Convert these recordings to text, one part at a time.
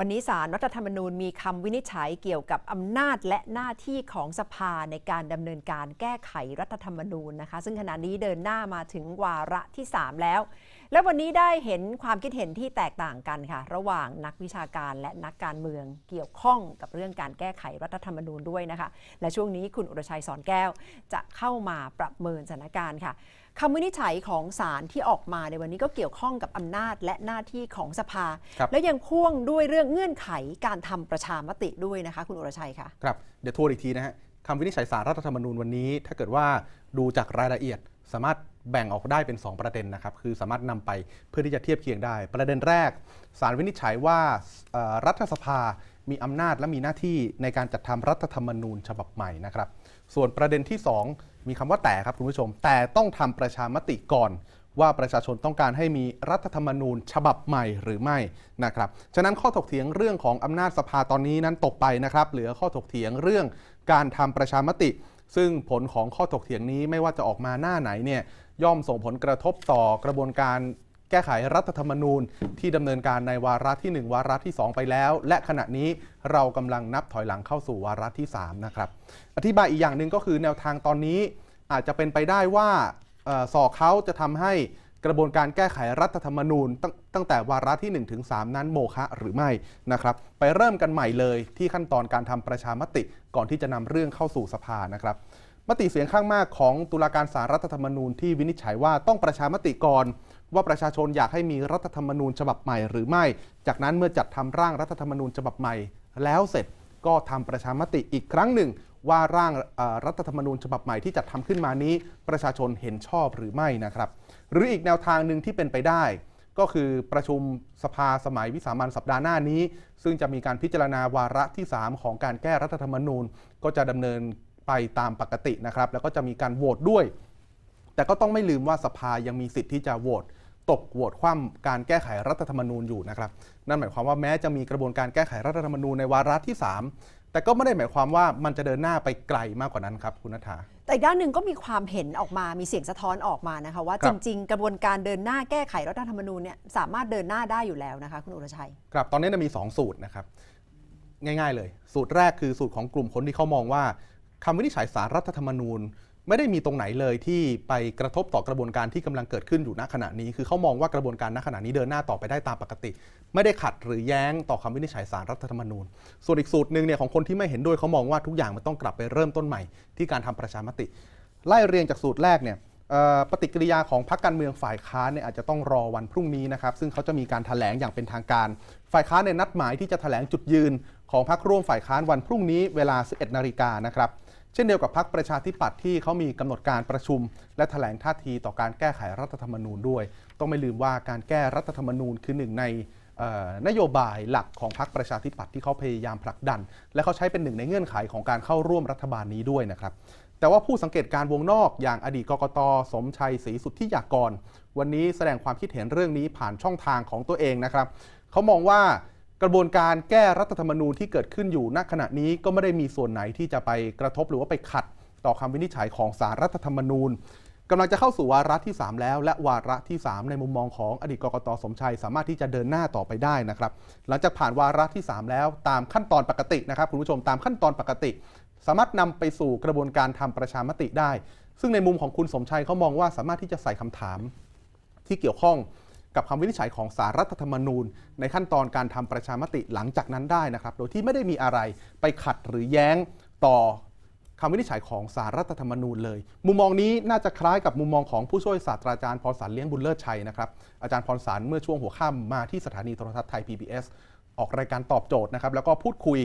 วันนี้สารรัฐธรรมนูญมีคำวินิจฉัยเกี่ยวกับอำนาจและหน้าที่ของสภาในการดำเนินการแก้ไขรัฐธรรมนูญนะคะ ซึ่งขณะนี้เดินหน้ามาถึงวาระที่ 3 แล้ว และวันนี้ได้เห็นความคิดเห็นที่แตกต่างกันค่ะ ระหว่างนักวิชาการและนักการเมืองเกี่ยวข้องกับเรื่องการแก้ไขรัฐธรรมนูญด้วยนะคะ และช่วงนี้คุณอุรชัยสอนแก้ว จะเข้ามาประเมินสถานการณ์ค่ะคำวินิจฉัยของศาลที่ออกมาในวันนี้ก็เกี่ยวข้องกับอำนาจและหน้าที่ของสภาครับและยังพ่วงด้วยเรื่องเงื่อนไขการทำประชามติด้วยนะคะ คุณอุรชัยค่ะครับเดี๋ยวทวนอีกทีนะฮะคำวินิจฉัยสารรัฐธรรมนูญวันนี้ ถ้าเกิดว่าดูจากรายละเอียด สามารถแบ่งออกได้เป็น 2 ประเด็นนะครับ คือสามารถนำไปเพื่อที่จะเทียบเคียงได้ ประเด็นแรกสารวินิจฉัยว่ารัฐสภามีอำนาจและมีหน้าที่ในการจัดทำรัฐธรรมนูญฉบับใหม่นะครับ ส่วนประเด็นที่ 2 มีคำว่าแต่ครับคุณผู้ชม แต่ต้องทำประชามติก่อน ว่าประชาชนต้องการให้มีรัฐธรรมนูญฉบับใหม่หรือไม่นะครับฉะนั้นข้อถกเถียงเรื่องของอำนาจสภาตอนนี้นั้นตกไปนะครับ เหลือข้อถกเถียงเรื่องการทำประชามติ ซึ่งผลของข้อถกเถียงนี้ไม่ว่าจะออกมาหน้าไหนเนี่ยย่อมส่งผลกระทบต่อกระบวนการแก้ไขรัฐธรรมนูญ ที่ดำเนินการในวาระที่ 1 วาระที่ 2 ไปแล้ว และขณะนี้เรากำลังนับถอยหลังเข้าสู่วาระที่ 3 นะครับ อธิบายอีกอย่างหนึ่งก็คือแนวทางตอนนี้อาจจะเป็นไปได้ว่าสอกเขาจะทำให้ กระบวนการแก้ไขรัฐธรรมนูญตั้งตั้งแต่วาระที่1ถึง3นั้นโมฆะหรือไม่นะครับ ไปเริ่มกันใหม่เลยที่ขั้นตอนการทำประชามติก่อนที่จะนำเรื่องเข้าสู่สภานะครับมติเสียงข้างมากของตุลาการสารรัฐธรรมนูญที่วินิจฉัยว่าต้องประชามติก่อน ว่าประชาชนอยากให้มีรัฐธรรมนูญฉบับใหม่หรือไม่ จากนั้นเมื่อจัดทำร่างรัฐธรรมนูญฉบับใหม่ แล้วเสร็จก็ทำประชามติอีกครั้งหนึ่ง ว่าร่างรัฐธรรมนูญฉบับใหม่ที่จัดทำขึ้นมานี้ ประชาชนเห็นชอบหรือไม่นะครับ หรืออีกแนวทางหนึ่งที่เป็นไปได้ ก็คือประชุมสภาสมัยวิสามันสัปดาห์หน้านี้ ซึ่งจะมีการพิจารณาวาระที่ 3 ของการแก้รัฐธรรมนูญ ก็จะดำเนินไปตามปกตินะครับ แล้วก็จะมีการโหวตด้วย แต่ก็ต้องไม่ลืมว่าสภายังมีสิทธิ์ที่จะโหวตตกโหวตคว่ำการแก้ไขรัฐธรรมนูญอยู่นะครับ นั่นหมายความว่าแม้จะมีกระบวนการแก้ไขรัฐธรรมนูญในวาระที่ 3 แต่ก็ไม่ได้หมายความว่ามันจะเดินหน้าไปไกลมากกว่านั้นครับคุณนัทธาแต่อีกด้านหนึ่งก็มีความเห็นออกมา มีเสียงสะท้อนออกมานะคะว่าครัจบริง ๆ กระบวนการเดินหน้าแก้ไขรัฐธรรมนูญเนี่ยสามารถเดินหน้าได้อยู่แล้วนะคะ คุณอุรชัย ครับตอนนี้จะมี 2 สูตรนะครับ ง่ายๆเลย สูตรแรกคือสูตรของกลุ่มคนที่เขามองว่า คำวินิจฉัยสารรัฐธรรมนูญ ไม่ได้มีตรงไหนเลยที่ไปกระทบต่อกระบวนการที่กำลังเกิดขึ้นอยู่ณขณะนี้ คือเขามองว่ากระบวนการณขณะนี้เดินหน้าต่อไปได้ตามปกติ ไม่ได้ขัดหรือแย้งต่อคำวินิจฉัยสารรัฐธรรมนูญ ส่วนอีกสูตรหนึ่งเนี่ยของคนที่ไม่เห็นด้วยเขามองว่าทุกอย่างมันต้องกลับไปเริ่มต้นใหม่ ที่การทำประชามติ ไล่เรียงจากสูตรแรกเนี่ยปฏิกิริยาของพรรคการเมืองฝ่ายค้านเนี่ยอาจจะต้องรอวันพรุ่งนี้นะครับ ซึ่งเขาจะมีการถแถลงอย่างเป็นทางการ ฝ่ายค้านในยนัดหมายที่จะถแถลงจุดยืนของพรรคร่วมฝ่ายค้านวันพรุ่งนี้เวลา 11 นาฬิกานะครับ เช่นเดียวกับพรรคประชาธิปัตย์ที่เขามีกำหนดการประชุม และถแถลงท่าทีต่อการแก้ไขรัฐธรรมนูญด้วย ต้องไม่ลืมว่าการแก้รัฐธรรมนูญคือหนึ่งในนโยบายหลักของพรรคประชาธิปัตย์ที่เขาพยายามผลักดัน และเขาใช้เป็นหนึ่งในเงื่อนไขของการเข้าร่วมรัฐบาลนี้ด้วยนะครับแต่ว่าผู้สังเกตการณ์วงนอกอย่างอดีตกกตสมชัยศรีสุทธิยากร วันนี้แสดงความคิดเห็นเรื่องนี้ผ่านช่องทางของตัวเองนะครับเขามองว่า กระบวนการแก้รัฐธรรมนูญที่เกิดขึ้นอยู่ณขณะนี้ก็ไม่ได้มีส่วนไหนที่จะไปกระทบหรือว่าไปขัดต่อคำวินิจฉัยของสารรัฐธรรมนูญกำลังจะเข้าสู่วาระที่ 3 แล้ว และวาระที่ 3 ในมุมมองของอดีตกกตสมชัย สามารถที่จะเดินหน้าต่อไปได้นะครับ หลังจากผ่านวาระที่ 3 แล้วตามขั้นตอนปกตินะครับคุณผู้ชมตามขั้นตอนปกติ สามารถนำไปสู่กระบวนการทำประชามติได้ ซึ่งในมุมของคุณสมชัยเขามองว่าสามารถที่จะใส่คำถามที่เกี่ยวข้อง กับคำวินิจฉัยของสารรัฐธรรมนูญ ในขั้นตอนการทำประชามติหลังจากนั้นได้นะครับ โดยที่ไม่ได้มีอะไรไปขัดหรือแย้งต่อคำวินิจฉัยของสารรัฐธรรมนูญเลย มุมมองนี้น่าจะคล้ายกับมุมมองของผู้ช่วยศาสตราจารย์พรสารเลี้ยงบุญเลิศชัยนะครับอาจารย์พรสารเมื่อช่วงหัวค่ำมาที่สถานีโทรทัศน์ไทย PBS ออกรายการตอบโจทย์นะครับแล้วก็พูดคุย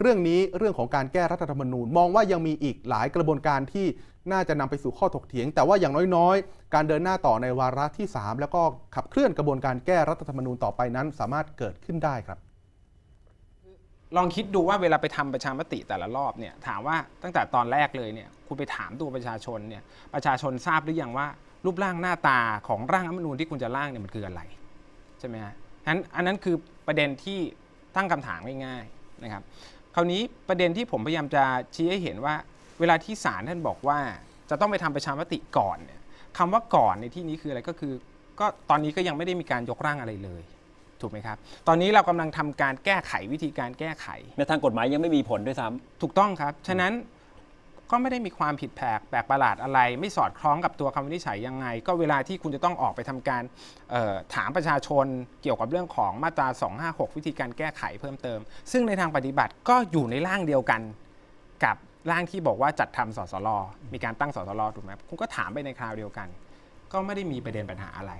เรื่องนี้เรื่องของการแก้รัฐธรรมนูญ มองว่ายังมีอีกหลายกระบวนการที่น่าจะนำไปสู่ข้อถกเถียง แต่ว่าอย่างน้อยๆ การเดินหน้าต่อในวาระที่ 3 แล้วก็ขับเคลื่อนกระบวนการแก้รัฐธรรมนูญต่อไปนั้น สามารถเกิดขึ้นได้ครับ ลองคิดดูว่าเวลาไปทำประชามติแต่ละรอบเนี่ยถามว่าตั้งแต่ตอนแรกเลยเนี่ยคุณไปถามตัวประชาชนเนี่ยประชาชนทราบหรือยังว่า รูปร่างหน้าตาของร่างรัฐธรรมนูญที่คุณจะร่างเนี่ยมันคืออะไรใช่ไหมฮะนั้นอันนั้นคือประเด็นที่ตั้งคำถามง่ายๆนะครับ คราวนี้ประเด็นที่ผมพยายามจะชี้ให้เห็นว่า เวลาที่ศาลท่านบอกว่า จะต้องไปทำประชามติก่อนเนี่ยคำว่าก่อนในที่นี้คืออะไรก็คือ ก็ตอนนี้ก็ยังไม่ได้มีการยกร่างอะไรเลยถูกไหมครับ ตอนนี้เรากำลังทำการแก้ไขวิธีการแก้ไขในทางกฎหมายยังไม่มีผลด้วยซ้ำถูกต้องครับ ฉะนั้น ก็ไม่ได้มีความผิดแผกแปลกประหลาดอะไร ไม่สอดคล้องกับตัวคำวินิจฉัยยังไง ก็เวลาที่คุณจะต้องออกไปทำการถามประชาชนเกี่ยวกับเรื่องของมาตรา 256 วิธีการแก้ไขเพิ่มเติม ซึ่งในทางปฏิบัติก็อยู่ในร่างเดียวกันกับร่างที่บอกว่าจัดทำสสลมีการตั้งสสลถูกไหมคุณก็ถามไปในคราวเดียวกัน ก็ไม่ได้มีประเด็นปัญหาอะไร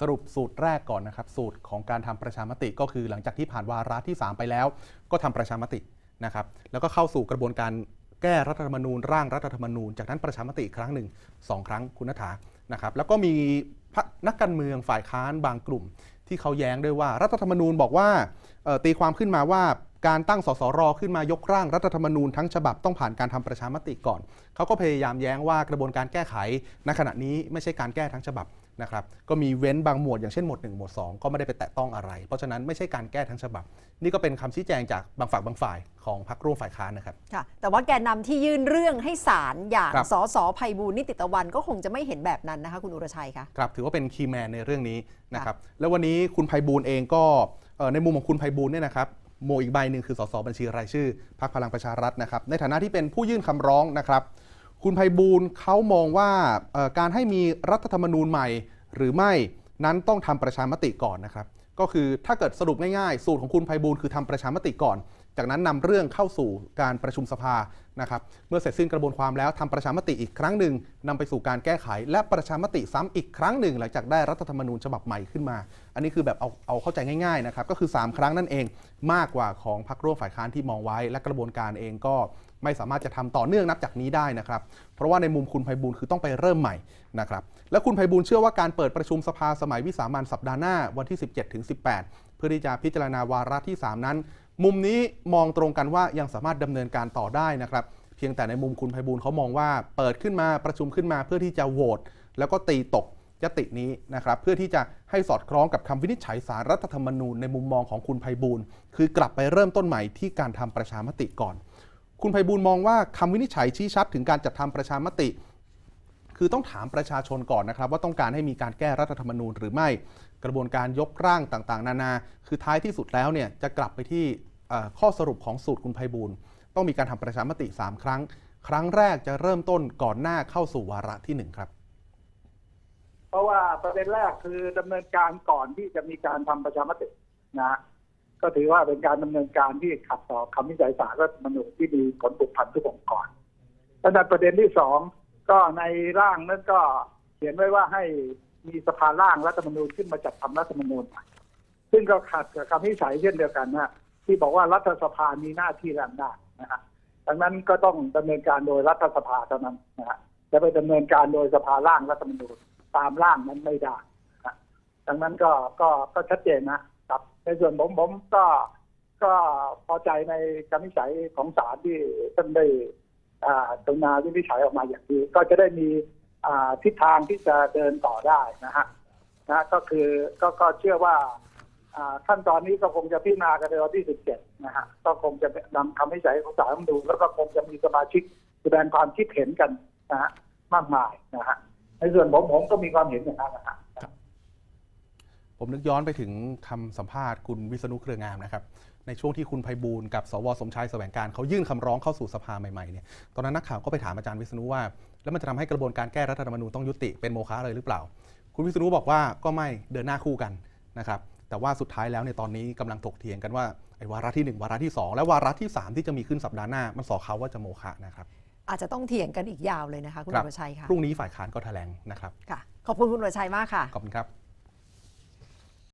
สรุปสูตรแรกก่อนนะครับ สูตรของการทำประชามติก็คือหลังจากที่ผ่านวาระที่ 3 ไปแล้ว ก็ทำประชามตินะครับ แล้วก็เข้าสู่กระบวนการ แก้รัฐธรรมนูญ ร่างรัฐธรรมนูญ จากนั้นประชามติอีกครั้งหนึ่งสองครั้งคุณนัฐานะครับแล้วก็มีนักการเมืองฝ่ายค้านบางกลุ่ม ที่เขาแย้งด้วยว่ารัฐธรรมนูญบอกว่าตีความขึ้นมาว่าการตั้งสสรขึ้นมายกร่างรัฐธรรมนูญทั้งฉบับต้องผ่านการทำประชามติก่อน เขาก็พยายามแย้งว่ากระบวนการแก้ไขณขณะนี้ไม่ใช่การแก้ทั้งฉบับ นะครับก็มีเว้นบางหมวดอย่างเช่นหมวด1หมวด2 ก็ไม่ได้ไปแตะต้องอะไร เพราะฉะนั้นไม่ใช่การแก้ทั้งฉบับ นี่ก็เป็นคำชี้แจงจากบางฝักบางฝ่ายของพรรคร่วมฝ่ายค้านนะครับค่ะแต่ว่าแกนนำที่ยื่นเรื่องให้ศาลอย่างครับสสไพบูลย์นิติตะวันก็คงจะไม่เห็นแบบนั้นนะคะคุณอุรชัยคะครับถือว่าเป็นคีย์แมนในเรื่องนี้นะครับแล้ววันนี้คุณไพบูลย์เองก็เอ่อในมุมของคุณไพบูลย์เนี่ยนะครับโมอีกใบหนึ่งคือสสบัญชีรายชื่อพรรคพลังประชารัฐนะครับในฐานะที่เป็นผู้ยื่นคำร้องนะครับ คุณภัยบูลย์เขามองว่าการให้มีรัฐธรรมนูญใหม่ หรือไม่นั้นต้องทำประชามติก่อนนะครับ ก็คือถ้าเกิดสรุปง่ายๆ สูตรของคุณภัยบูลย์คือทำประชามติก่อน จากนั้นนำเรื่องเข้าสู่การประชุมสภานะครับ เมื่อเสร็จสิ้นกระบวนความแล้วทำประชามติอีกครั้งหนึ่งนำไปสู่การแก้ไข และประชามติซ้ำอีกครั้งหนึ่ง หลังจากได้รัฐธรรมนูญฉบับใหม่ขึ้นมา อันนี้คือแบบเอาเอาเข้าใจง่ายๆนะครับก็คือ 3 ครั้งนั่นเองมากกว่าของพรรคร่วมฝ่ายค้านที่มองไว้ และกระบวนการเองก็ไม่สามารถจะทำต่อเนื่องนับจากนี้ได้นะครับ เพราะว่าในมุมคุณไพบูลคือต้องไปเริ่มใหม่นะครับ และคุณไพบูลเชื่อว่าการเปิดประชุมสภาสมัยวิสามันสัปดาห์หน้าวันที่ 17-18 เพื่อที่จะพิจารณาวาระที่ 3 นั้น มุมนี้มองตรงกันว่ายังสามารถดำเนินการต่อได้นะครับ เพียงแต่ในมุมคุณไพบูลเขามองว่าเปิดขึ้นมาประชุมขึ้นมาเพื่อที่จะโหวตแล้วก็ตีตกยตินี้นะครับเพื่อที่จะให้สอดคล้องกับคำวินิจฉัยสารรัฐธรรมนูญในมุมมองของคุณไพบูลคือกลับไปเริ่มต้นใหม่ที่การทำประชามติก่อน คุณไพบูลมองว่าคำวินิจฉัยชี้ชัดถึงการจัดทำประชามติ คือต้องถามประชาชนก่อนนะครับ ว่าต้องการให้มีการแก้รัฐธรรมนูญหรือไม่ กระบวนการยกร่างต่างๆ นานา คือท้ายที่สุดแล้วเนี่ยจะกลับไปที่ ข้อสรุปของสูตรคุณไพบูลต้องมีการทำประชามติ 3 ครั้ง ครั้งแรกจะเริ่มต้นก่อนหน้าเข้าสู่วาระที่หนึ่งครับ เพราะว่าประเด็นแรกคือดำเนินการก่อนที่จะมีการทำประชามตินะก็ถือว่าเป็นการดำเนินการที่ขัดต่อคำวิจัยศาลรัฐมนูญที่มีผลผูกพันทุกองค์กรแล้วในประเด็นที่สองก็ในร่างนั้นก็เขียนไว้ว่าให้มีสภาร่างรัฐธรรมนูญขึ้นมาจัดทำรัฐธรรมนูญใหม่ซึ่งก็ขัดกับคำวิจัยเช่นเดียวกันนะ ที่บอกว่ารัฐสภามีหน้าที่และอำนาจนะฮะดังนั้นก็ต้องดำเนินการโดยรัฐสภาเท่านั้นนะฮะจะไปดำเนินการโดยสภาร่างรัฐธรรมนูญตามร่างนั้นไม่ได้นะดังนั้นก็ก็ก็ชัดเจนนะครับ ในส่วนผมผมก็ก็พอใจในคำวิจัยของศาลที่ท่านได้อ่าตรงนาวินิจฉัยออกมาอย่างดีก็จะได้มีอ่าทิศทางที่จะเดินต่อได้นะฮะนะก็คือก็ก็เชื่อว่า ขั้นตอนนี้ก็คงจะพิจารณากันในวันที่ 17 นะฮะ ก็คงจะนำคำวินิจฉัยของศาลดู แล้วก็คงจะมีสมาชิกแสดงความคิดเห็นกันนะฮะมากมายนะฮะ ในส่วนผมผมก็มีความเห็นอย่างนั้นนะครับ ผมนึกย้อนไปถึงคำสัมภาษณ์คุณวิษณุเครืองามนะครับ ในช่วงที่คุณไพบูลกับสวสมชายแสวงการเขายื่นคำร้องเข้าสู่สภาใหม่ๆเนี่ย ตอนนั้นนักข่าวก็ไปถามอาจารย์วิษณุว่า แล้วมันจะทำให้กระบวนการแก้รัฐธรรมนูญต้องยุติเป็นโมฆะเลยหรือเปล่า คุณวิษณุบอกว่าก็ไม่เดินหน้าคู่กันนะครับ แต่ว่าสุดท้ายแล้วในยตอนนี้กำลังถกเถียงกันว่าไอ้วาระที่หนึ่งวาระที่สองและวาระที่สามที่จะมีขึ้นสัปดาห์หน้า มันสอเขาว่าจะโมฆะนะครับ อาจจะต้องเถียงกันอีกยาวเลยนะคะ คุณครัอุรชัยค่ะพรุ่งนี้ฝ่ายค้านก็แถลงนะครับค่ะขอบคุณคุณอุรชัยมากค่ะขอบคุณครับ